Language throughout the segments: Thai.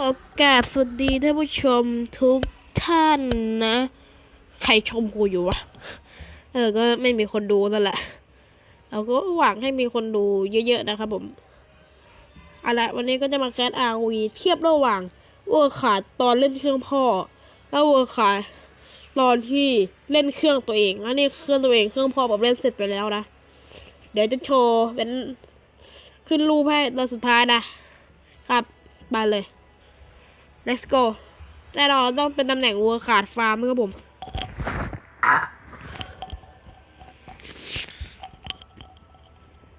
ขอกราบสวัสดีท่านผู้ชมทุกท่านนะ ใครชมกูอยู่วะ เออ ก็ไม่มีคนดูนั่นแหละ เราก็หวังให้มีคนดูเยอะๆนะครับผม เอาละวันนี้ก็จะมาแคสอาวีเทียบระหว่างเวอร์ขาดตอนเล่นเครื่องพ่อ แล้วเวอร์ขาดตอนที่เล่นเครื่องตัวเอง แล้วนี่เครื่องตัวเองเครื่องพ่อผมเล่นเสร็จไปแล้วนะ เดี๋ยวจะโชว์เป็นขึ้นรูปให้ตอนสุดท้ายนะครับ ไปเลย let's go แน่นอนต้องเป็นตำแหน่งวัวขาดฟาร์มครับผม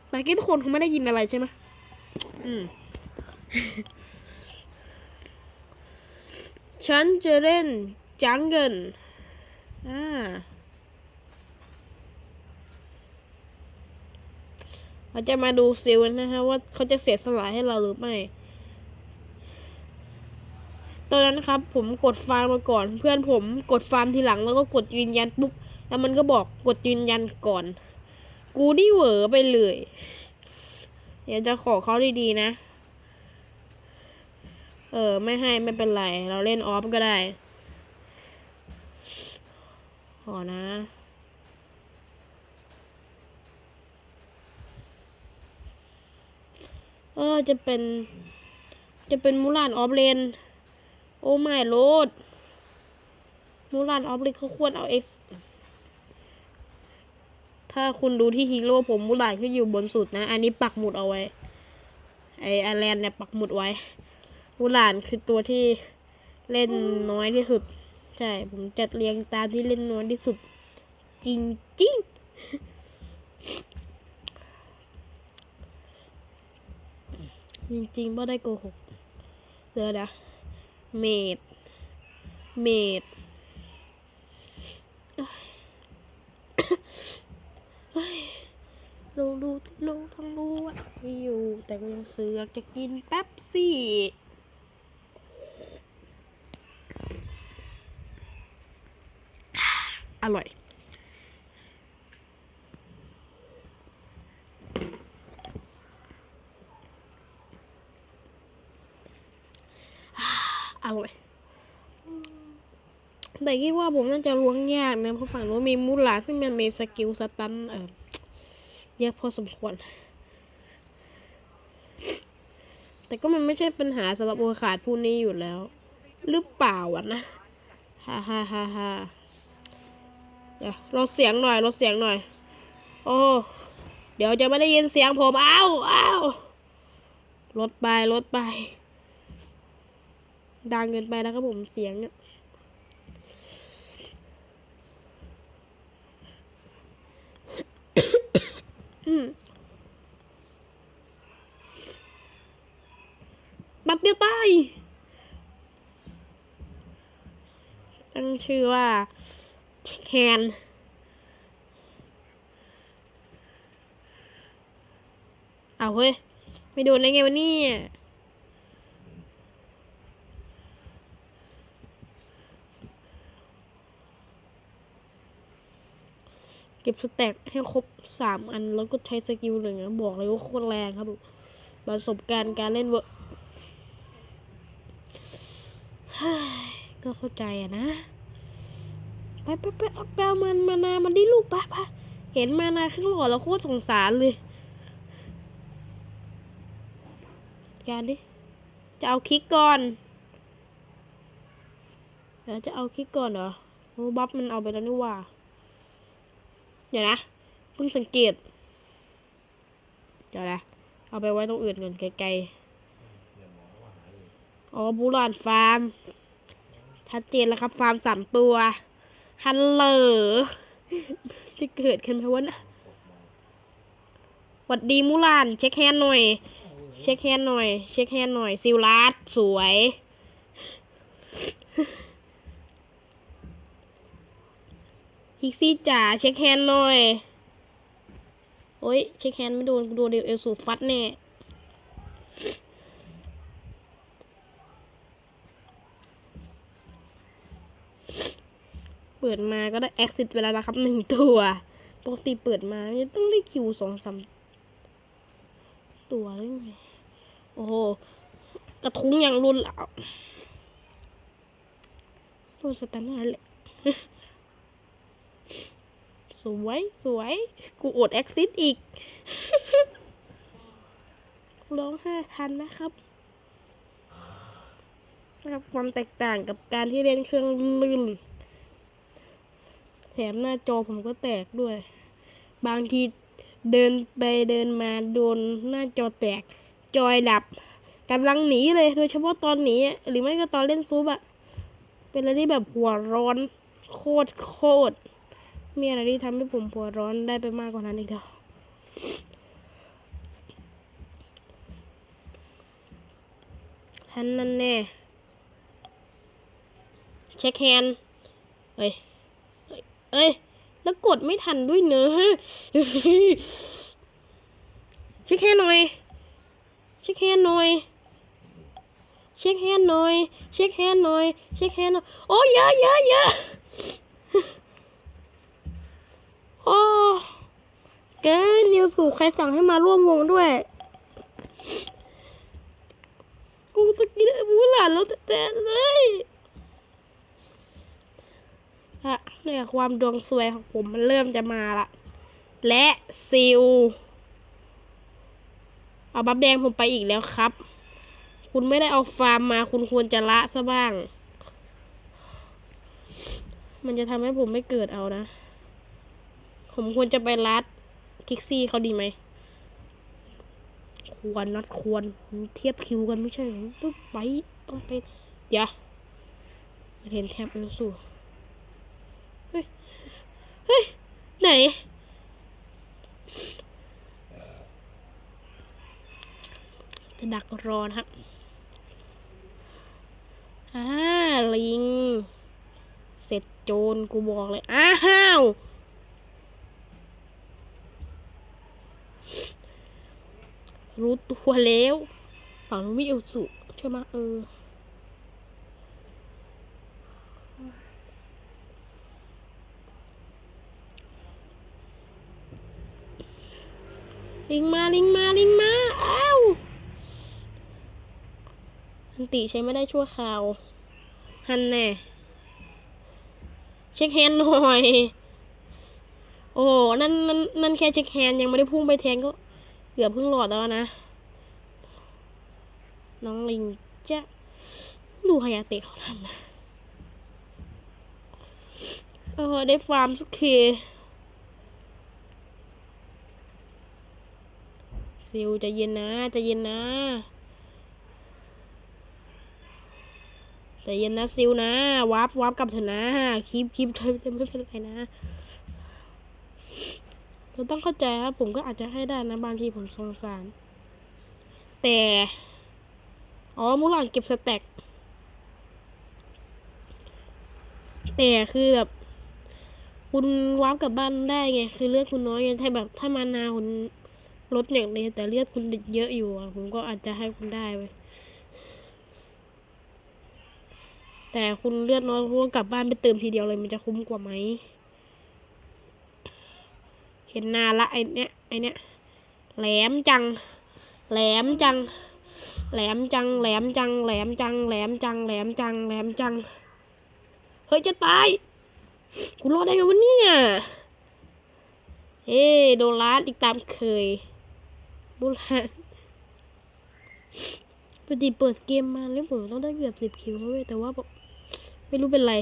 แต่กี้ทุกคนเขาไม่ได้ยินอะไรใช่ไหมอืม ฉันจะเล่นจังเกิลอ่าเราจะมาดูซิลนะฮะว่าเขาจะเสียสละให้เราหรือไม่ ตอนนั้นนะครับ ผมกดฟาร์มมาก่อน เพื่อนผมกดฟาร์มทีหลังแล้วก็กดยืนยันปุ๊บแล้วมันก็บอกกดยืนยันก่อน กูนี่เหวอไปเลยเดี๋ยวจะขอเขาดีๆนะ เออ ไม่ให้ไม่เป็นไร เราเล่นออฟก็ได้ ขอนะเออจะเป็น จะเป็นมูลานออฟเลน โอ้ไม่โลดมูลานออฟเลนเขาควรเอาเอ็กซ์ถ้าคุณดูที่ฮีโร่ผมมูลานเขาอยู่บนสุดนะ อันนี้ปักหมุดเอาไว้ ไออาแลนเนี่ยปักหมุดไว้มูลานคือตัวที่เล่นน้อยที่สุด ใช่ ผมจัดเรียงตามที่เล่นน้อยที่สุด จริงจริงจริงๆไม่ได้โกหกเดี๋ยวนะ เมดเมดเฮ้ยรู้รู้รู้ทั้งรู้ว่ามีอยู่ แต่ก็ยังซื้ออยากจะกินแป๊บซี่ อร่อย อร่อย แต่คิดว่าผมน่าจะล้วงยากนะเพราะฝั่งนู้นมีมูลาซึ่งมันมีสกิลสตันเออเยอะพอสมควร แต่ก็มันไม่ใช่ปัญหาสำหรับโอขาดผู้นี้อยู่แล้ว หรือเปล่าวะนะฮ่าฮ่าฮ่าฮ่าเดี๋ยวลดเสียงหน่อยลดเสียงหน่อย โอ้เดี๋ยวจะไม่ได้ยินเสียงผม อ้าวอ้าวลดไปลดไป ดังเกินไปนะครับผมเสียงเนี่ยบัตรเดียวตายตั้งชื่อว่าแคนเอาเฮ้ย ไม่โดนได้ไงวะเนี่ย ก็บสแต็กให้ครบสามอันแล้วก็ใช้สกิลหนึ่งบอกเลยว่าโคตรแรงครับผมประสบการณ์การเล่นเวอร์เฮ้ยก็เข้าใจอะนะ ไปไปไปเอาแปลมันมานามันได้ลูกปะปะเห็นมานาข้างหล่อแล้วโคตรสงสารเลย การดิ จะเอาคลิกก่อนเดี๋ยวจะเอาคลิกก่อนเหรอโอ้บัฟมันเอาไปแล้วนี่ว่า เดี๋ยวนะเพิ่งสังเกต เดี๋ยวนะเอาไปไว้ตรงอื่นก่อนไกลๆอ๋อบูรานฟาร์มชัดเจนแล้วครับ ฟาร์มสามตัวฮัลโหลจะเกิดขึ้นไหมวะนะหวัดดีมูลาน เช็คแฮนหน่อย เช็คแฮนหน่อย เช็คแฮนหน่อยซิลลัดสวย ฮิกซี่จ๋าเช็คแฮนด์หน่อย โอ้ยเช็คแฮนด์ไม่โดนโดนเดวเอลสูฟัดแน่เปิดมาก็ได้แอคซิสไปแล้วนะครับหนึ่งตัว ปกติเปิดมาจะต้องได้คิวสองสามตัวหรือไงโอ้โหเอระทุ้งอย่างรุนแรงโดนสแตนเนอร์แหละ สวยสวย กูอดแอคซิสอีก ร้องห้าทันนะครับนะครับ ความแตกต่างกับการที่เล่นเครื่องลื่น แถมหน้าจอผมก็แตกด้วย บางทีเดินไปเดินมาโดนหน้าจอแตก จอยดับกำลังหนีเลย โดยเฉพาะตอนหนีหรือไม่ก็ตอนเล่นซุปอะเป็นอะไรที่แบบหัวร้อน โคตรโคตร มีอะไรที่ทำให้ผมหัวร้อนได้ไปมากกว่านั้นอีกเดียวทันนั่นแน่ เช็คแฮนด์เอ้ย เอ้ย แล้วกดไม่ทันด้วยเนอะเช็คแฮนด์หน่อย เช็คแฮนด์หน่อยเช็คแฮนด์หน่อย เช็คแฮนด์หน่อย เช็คแฮนด์หน่อย โอ้ยเยอะเยอะเยอะ โอ้เกนิวสูใครสั่งให้มาร่วมวงด้วย กูสกินบูหลานแล้วแต่เลยอะเนี่ยความดวงสวยของผมมันเริ่มจะมาละ และซิลเอาบับแดงผมไปอีกแล้วครับ คุณไม่ได้เอาฟาร์มมา คุณควรจะละซะบ้าง มันจะทำให้ผมไม่เกิดเอานะ ผมควรจะไปรัดคิกซี่เขาดีไหม ควรนัดควรเทียบคิวกันไม่ใช่หรอต้องไปต้องไปเดี๋ยวเห็นแท็บแล้วสู่เฮ้ย เฮ้ย ไหน จะดักรอนะครับอ่าลิง เสร็จโจรกูบอกเลย อ้าว รู้ตัวแล้วฝั่งนู้นมีเอลสุใช่ไหมเออลิงมาลิงมาลิงมาอ้าวอันติใช้ไม่ได้ชั่วคราว ฮันแน่เช็คแฮนหน่อย โอ้นั่นนั่นนั่นแค่เช็คแฮนยังไม่ได้พุ่งไปแทงก็ เกือบเพิ่งหลอดแล้วนะ น้องลิงจะดูฮายาเตะเขาทำนะเออได้ฟาร์มสักทีซิลจะเย็นนะจะเย็นนะจะเย็นนะซิลนะวาร์ปวาร์ปกลับเถอะนะคลิปคลิปเธอไม่เป็นไรนะ เราต้องเข้าใจครับผมก็อาจจะให้ได้นะบางทีผมสงสาร แต่ อ๋อมูหลานเก็บสแต็กแต่คือแบบคุณว้าร์ปกลับบ้านได้ไง คือเลือดคุณน้อยไงถ้าแบบถ้ามานาคุณลดอย่างเดียวแต่เลือดคุณเยอะอยู่อะผมก็อาจจะให้คุณได้ไปแต่คุณเลือดน้อยคุณกลับบ้านไปเติมทีเดียวเลยมันจะคุ้มกว่าไหม เห็นหนาละไอเนี้ยไอเนี้ยแหลมจัง แหลมจัง แหลมจัง แหลมจัง แหลมจัง แหลมจัง แหลมจัง แหลมจัง เฮ้ยจะตาย กูรอดได้ไงวะเนี่ยเฮ้โดนลัดอีกตามเคยบุลาปกติเปิดเกมมาแล้วผมต้องได้เกือบสิบคิวแล้วเว้ยแต่ว่าไม่รู้เป็นไร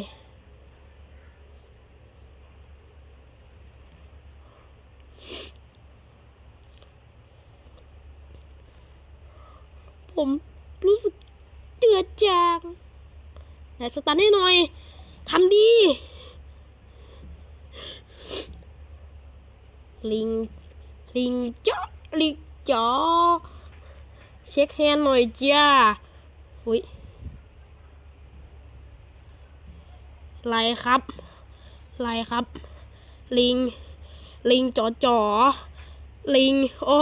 ผมรู้สึกเดือจางไหนสตาร์ให้หน่อยทำดี ลิง ลิงจ้าลิงจ๋อเช็คแฮนหน่อยจ้าอุ้ยไรครับไรครับ ลิง ลิงจ๋อจ๋อลิง โอ้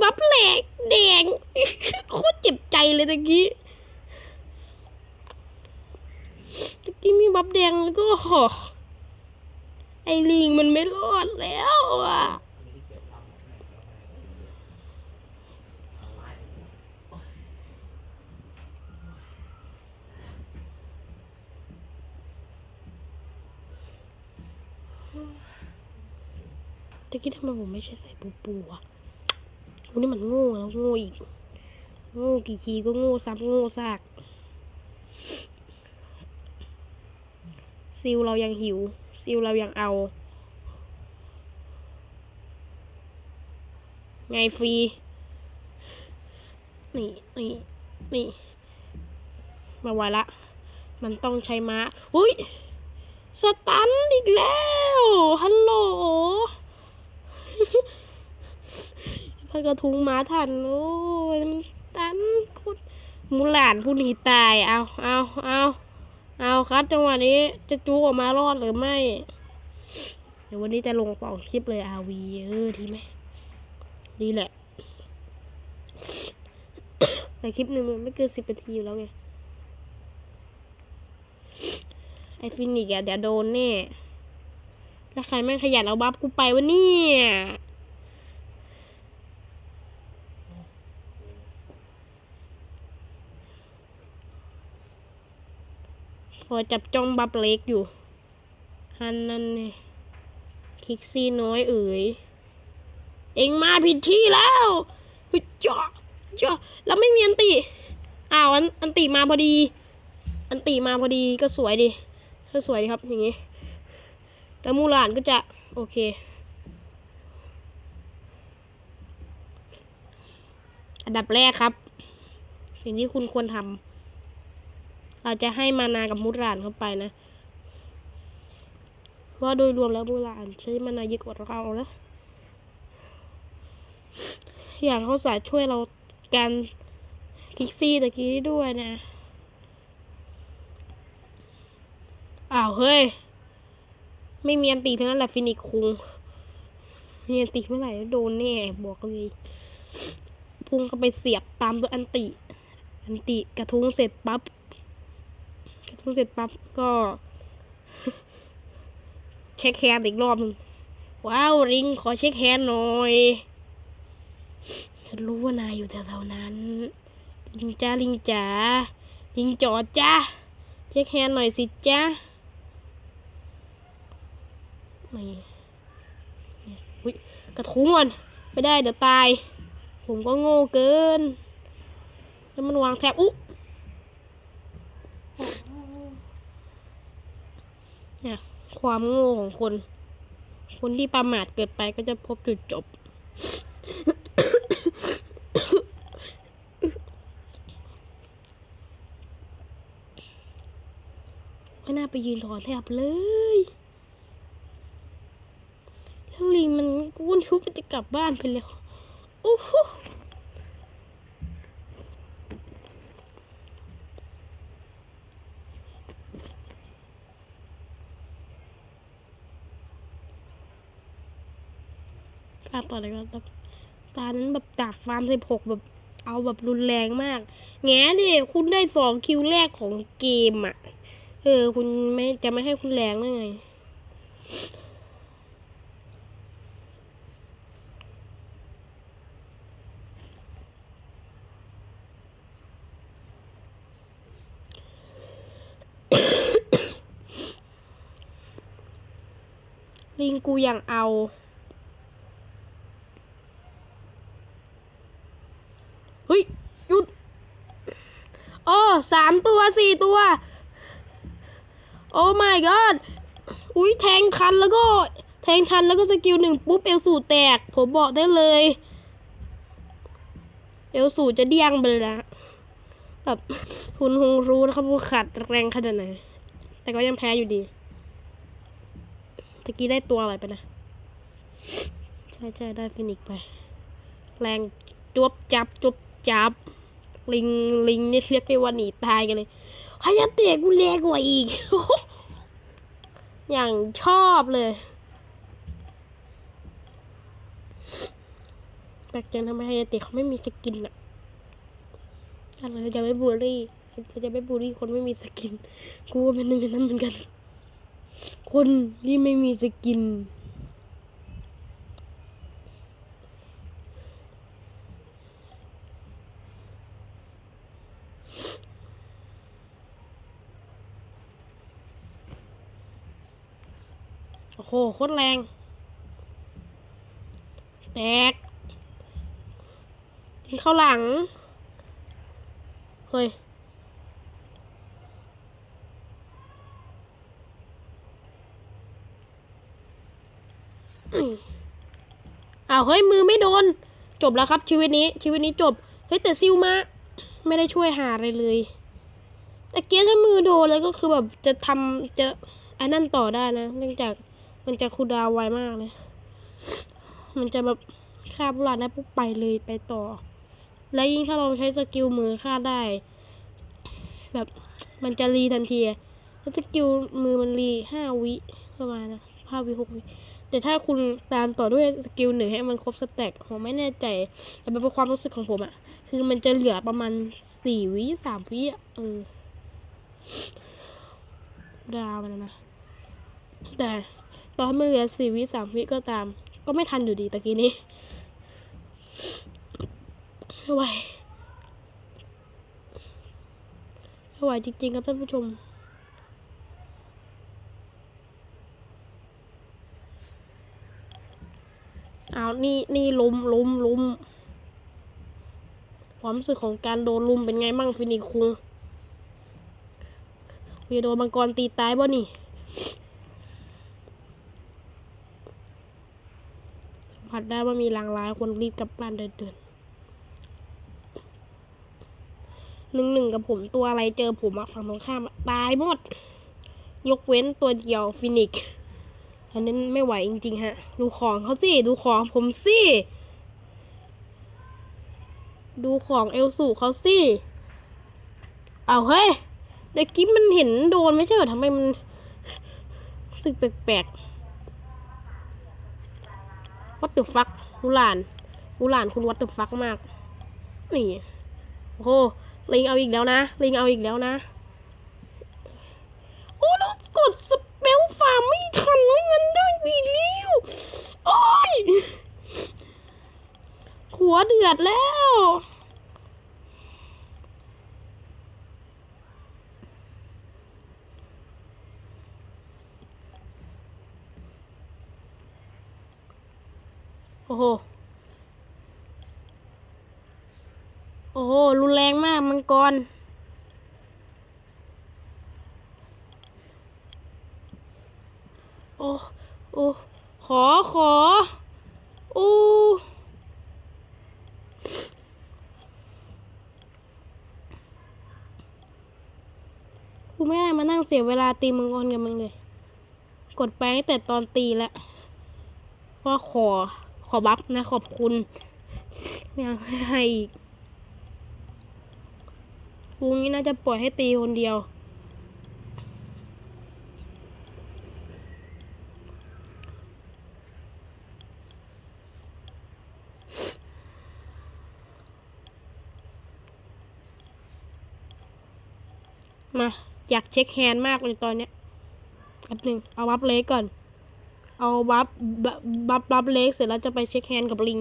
บัฟแหลกแดงโคตรเจ็บใจเลยตะกี้ตะกี้มีบัฟแดงแล้วก็ไอลิงมันไม่รอดแล้วอะตะกี้ทำไมผมไม่ใช่ใส่ปูปูอะ วันนี้มันโง่แล้วโง่อีกโง่กี่ทีก็โง่ซ้ำโง่ซากซิลเรายังหิว ซิลเรายังเอา ไงฟรี นี่นี่นี่มาไวละ มันต้องใช้ม้า อุ้ย สตันอีกแล้ว ฮัลโหล พากระทุงม้าทันโอ้ยมันตันคุณมูหลานผู้หนีตายเอาเอาเอาเอาครับจังหวะนี้จะจูออกมารอดหรือไม่ เดี๋ยววันนี้จะลงสองคลิปเลยอาวีเออดีไหมดีแหละ แต่คลิปหนึ่งมันไม่เกินสิบนาทีอยู่แล้วไงไอฟินิกอะเดี๋ยวโดนแน่ แล้วใครแม่งขยันเอาบัฟกูไปวะเนี่ย อจับจ้องบัฟเล็กอยู่ ฮันนั่นนี่คิกซี่น้อยเอ๋ย เอ็งมาผิดที่แล้วเฮ้ยจ่อจ่อแล้วไม่มีอันติ อ้าวอันอันติมาพอดี อันติมาพอดีก็สวยดีก็สวยดีครับอย่างงี้ แล้วมูหลานก็จะ โอเคอันดับแรกครับ สิ่งที่คุณควรทำ เราจะให้มานากับมูหลานเข้าไปนะ ว่าโดยรวมแล้วมูหลานใช้มานาเยอะกว่าเรานะอย่างเขาสายช่วยเราการคิกซี่ตะกี้ด้วยนะอ้าวเฮ้ย ไม่มีอันตีทั้งนั้นแหละฟินิกคุงมีอันตีเมื่อไหร่โดนแน่บอกเลยพุ่งเข้าไปเสียบตามด้วยอันติ อันติกระทุ้งเสร็จปั๊บ ทุ้งเสร็จปั๊บก็เช็คแฮนด์อีกรอบหนึ่งว้าวริงขอเช็คแฮนด์หน่อยฉันรู้ว่านายอยู่แถวๆนั้น ลิงจ้าลิงจ๋าลิงจอดจ้าเช็คแฮนด์หน่อยสิจ้าไม่อุ้ยกระทุ้งก่อนไม่ได้เดี๋ยวตาย ผมก็โง่เกิน แล้วมันวางแถบอุ๊ เนี่ย ความโง่ของคน คนที่ประมาทเกิดไปก็จะพบจุดจบ ไม่น่าไปยืนถอนแถบเลยแล้วลิงมันกุ้นทุบมันจะกลับบ้านไปแล้วโอ้โห ตาต่อเลยก็ตานั้นแบบดาบฟาร์มสิบหกแบบเอาแบบรุนแรงมาก แง่ดิคุณได้สองคิวแรกของเกมอะ เออ คุณไม่จะไม่ให้คุณแรงได้ไงลิงกูยังเอา เฮ้ย หยุด อ๋อสามตัวสี่ตัว โอ้ my god อุ้ยแทงทันแล้วก็ แทงทันแล้วก็สกิลหนึ่งปุ๊บเอลสูแตก ผมบอกได้เลย เอลสูจะเดี้ยงไปเลยนะแบบคุณคงรู้นะครับว่าขัดแรงขนาดไหน แต่ก็ยังแพ้อยู่ดีตะกี้ได้ตัวอะไรไปนะ ใช่ใช่ได้ฟินิกไป แรงจวบจับจวบจับ ลิงลิงนี่เรียกได้ว่าหนีตายกันเลยฮายาเตะกูแรงกว่าอีก อย่างชอบเลยแปลกใจทำไมฮายาเตะเขาไม่มีสกินอะอะไรเราจะไม่บูลลี่เราจะไม่บูลลี่คนไม่มีสกิน กูว่าเป็นหนึ่งในนั้นเหมือนกัน คนที่ไม่มีสกิน อ้โหโคตรแรง แตกยิงเข้าหลัง เฮ้ย อ้าวเฮ้ย มือไม่โดน จบแล้วครับ ชีวิตนี้ ชีวิตนี้จบ เฮ้ย แต่ซิลมา ไม่ได้ช่วยหาอะไรเลยแต่เกียร์ถ้ามือโดนแล้วก็คือแบบจะทำจะอันนั่นต่อได้นะ เนื่องจาก มันจะคูดาวไวมากเลย มันจะแบบฆ่าผู้ร้ายได้ปุ๊บไปเลยไปต่อ และยิ่งถ้าเราใช้สกิลมือฆ่าได้ แบบมันจะรีทันทีแล้วสกิลมือมันรีห้าวิประมาณนะห้าวิหกวิแต่ถ้าคุณตามต่อด้วยสกิลหนึ่งให้มันครบสแต็กผมไม่แน่ใจแต่เป็นความรู้สึกของผมอะคือมันจะเหลือประมาณสี่วิสามวิอะเออดาวมันนะแต่ ตอนมันเหลือสี่วิสามวิก็ตาม ก็ไม่ทันอยู่ดีตะกี้นี้ไม่ไหวไม่ไหวจริงๆครับท่านผู้ชม เอานี่นี่ลุมลุมลุมความรู้สึกของการโดนลุมเป็นไงมั่งฟินิกคุงวีโดนมังกรตีตายบ่นี่สัม ผัสได้ว่ามีลางร้ายคนรีบกลับบ้านเดินเดินหนึ่งหนึ่งกับผมตัวอะไรเจอผมอะฝั่งตรงข้ามตายหมด ยกเว้นตัวเดียวฟินิกอันนั้นไม่ไหวจริง ๆ ฮะ ดูของเขาสิ ดูของผมสิ ดูของเอลสูเขาสิ เอาเฮ้ยเด็กกี้มันเห็นโดนไม่ใช่เหรอทำไมมันสึกแปลกๆ วัตถุฟักมูหลานมูหลานคุณวัตถุฟักมาก นี่ โอ้โหลิงเอาอีกแล้วนะ ลิงเอาอีกแล้วนะ โอ้แล้วกดสเปลฟาร์มไม่ทันไม่งั้นได้บีลิวโอ้ยหัวเดือดแล้ว โอ้โห โอ้โห รุนแรงมากมังกร โอ้ โอ้ ขอ ขอ โอ้กูไม่ได้มานั่งเสียเวลาตีมังกรกับมึงเลย กดไปตั้งแต่ตอนตีแล้วว่าขอ ขอบัฟนะขอบคุณไม่เอาให้อีกกูนี้น่าจะปล่อยให้ตีคนเดียว มา อยากเช็คแฮนด์มากเลยตอนเนี้ยแป๊บหนึ่งเอาบัฟเล็กก่อน เอาบัฟบัฟบัฟเล็กเสร็จแล้วจะไปเช็คแฮนด์กับลิง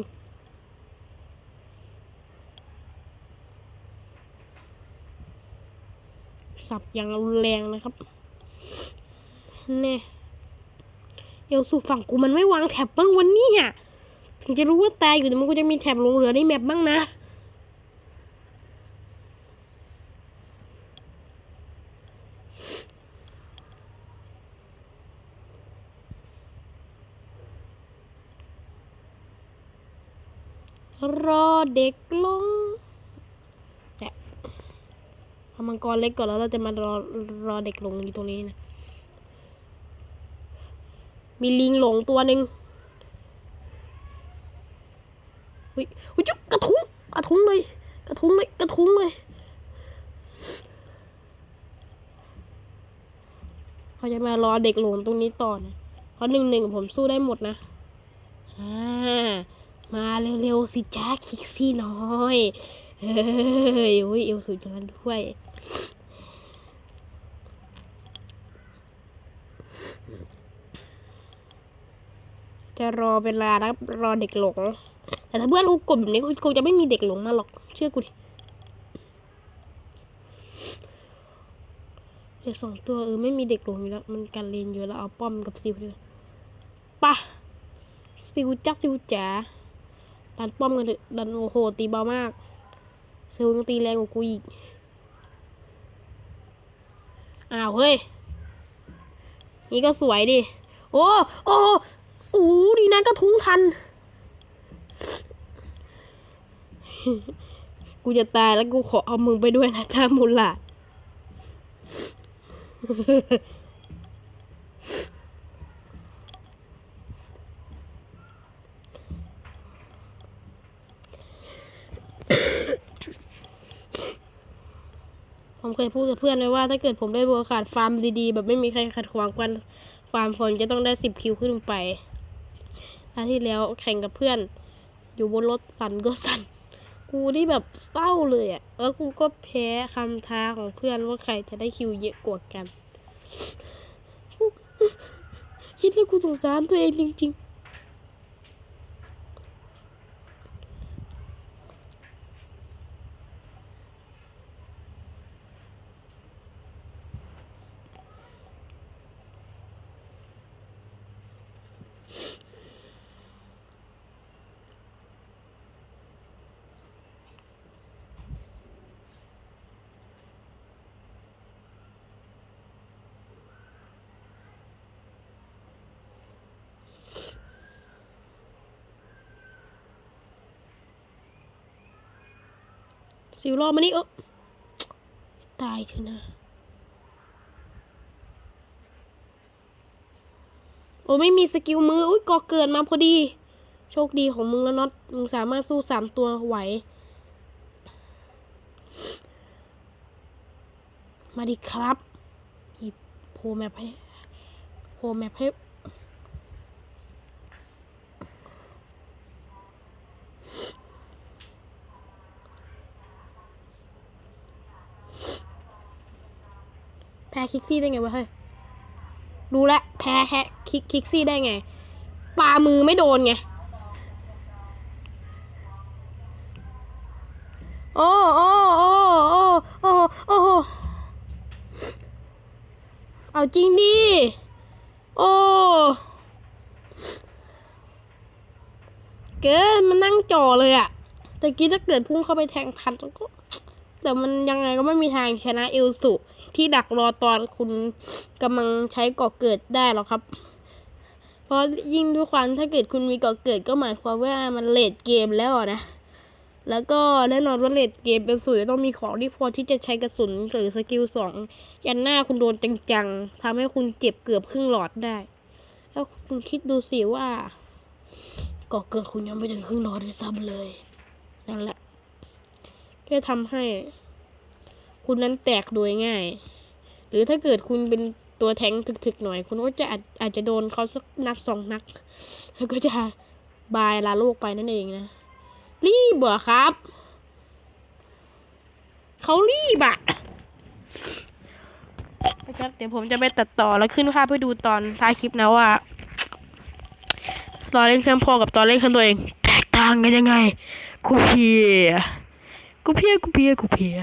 สับอย่างรุนแรงนะครับเน่เอลสูฝั่งกูมันไม่วางแท็บบ้างวันนี้อะถึงจะรู้ว่าตายอยู่แต่มันก็จะมีแท็บลงเหลือในแมปบ้างนะ รอเด็กลงแต่เอามังกรเล็กก่อนแล้วเราจะมารอรอเด็กลงอยู่ตรงนี้นะ มีลิงหลงตัวหนึ่งอุ้ยอุ้ยจุ๊กกระทุ้งกระทุ้งเลย กระทุ้งเลยกระทุ้งเลยเขาจะมารอเด็กหลงตรงนี้ต่อนะเพราะหนึ่งหนึ่งผมสู้ได้หมดนะอ่า มาเร็วๆสิจ้าคิกซี่น้อยเฮ้ยโอ้ยเอวสวยจังด้วยจะรอเวลาแล้วรอเด็กหลง แต่ถ้าเพื่อนกูกดแบบนี้คงจะไม่มีเด็กหลงมาหรอก เชื่อกูดิเด็กสองตัวเออไม่มีเด็กหลงอยู่แล้ว มันกันเลนอยู่แล้วเอาป้อมกับซิวด้วยปะซิวจักซิวจ๋า ดันป้อมกันเถอะดันโอ้โหตีเบามากเซลล์ยังตีแรงกว่ากูอีก อ้าวเฮ้ย นี่ก็สวยดิ โอ้โอ้โอ้ดีนะก็ทุ้งทัน กูจะตายแล้วกูขอเอามึงไปด้วยนะถ้ามุลล ผมเคยพูดกับเพื่อนไว้ว่าถ้าเกิดผมได้โอกาสฟาร์มดีๆ แบบไม่มีใครขัดขวางกันฟาร์มฝนจะต้องได้สิบคิวขึ้นไปครั้งที่แล้วแข่งกับเพื่อน อยู่บนรถสั่นก็สั่นกูนี่แบบเศร้าเลยอะ่ะแล้วกูก็แพ้คำท้าของเพื่อนว่าใครจะได้คิวเยอะกว่ากัน คิดแล้วกูสงสารตัวเองจริง ๆ สิวรอมานี่เออตายเถอะนะ โอ้ไม่มีสกิลมือ อุ้ยก่อเกิดมาพอดี โชคดีของมึงแล้วน็อต มึงสามารถสู้สามตัวไหว มาดิครับ หยิบโพแมปให้โพแมปให้ พ้คิกซี่ได้ไงวะเฮ้ยรู้แล้วแพ้แฮคิกคิกซี่ได้ไงปามือไม่โดนไงโอ้โอ้โอ้โอ้โอ้โอ้เอาจริงดิโอ้เกินมันนั่งจ่อเลยอะแต่กี้ถ้าเกิดพุ่งเข้าไปแทงทันก็แต่มันยังไงก็ไม่มีทางชนะเอลสุ ที่ดักรอตอนคุณกำลังใช้ก่อเกิดได้หรอกครับ เพราะยิ่งด้วยความถ้าเกิดคุณมีก่อเกิดก็หมายความว่ามันเลดเกมแล้วนะ แล้วก็แน่นอนว่าเลดเกมเป็นสูตรจะต้องมีของที่พอที่จะใช้กระสุนหรือสกิลสองยันหน้าคุณโดนจังๆทำให้คุณเจ็บเกือบครึ่งหลอดได้ แล้วคุณคิดดูสิว่าก่อเกิดคุณยังไม่ถึงครึ่งหลอดด้วยซ้ำเลยนั่นแหละก็ทำให้ คุณนั้นแตกโดยง่าย หรือถ้าเกิดคุณเป็นตัวแทงถึกๆหน่อย คุณก็จะอาจอาจจะโดนเขาสักนัดสองนัดแล้วก็จะบายลาโลกไปนั่นเองนะ รีบเหรอครับ เขารีบอะนะครับเดี๋ยวผมจะไปตัดต่อแล้วขึ้นภาพให้ดูตอนท้ายคลิปนะว่าตอนเล่นเครื่องพอกับตอนเล่นเครื่องตัวเองแตกต่างกันยังไง กูเพียกูเพียกูเพียกูเพลีย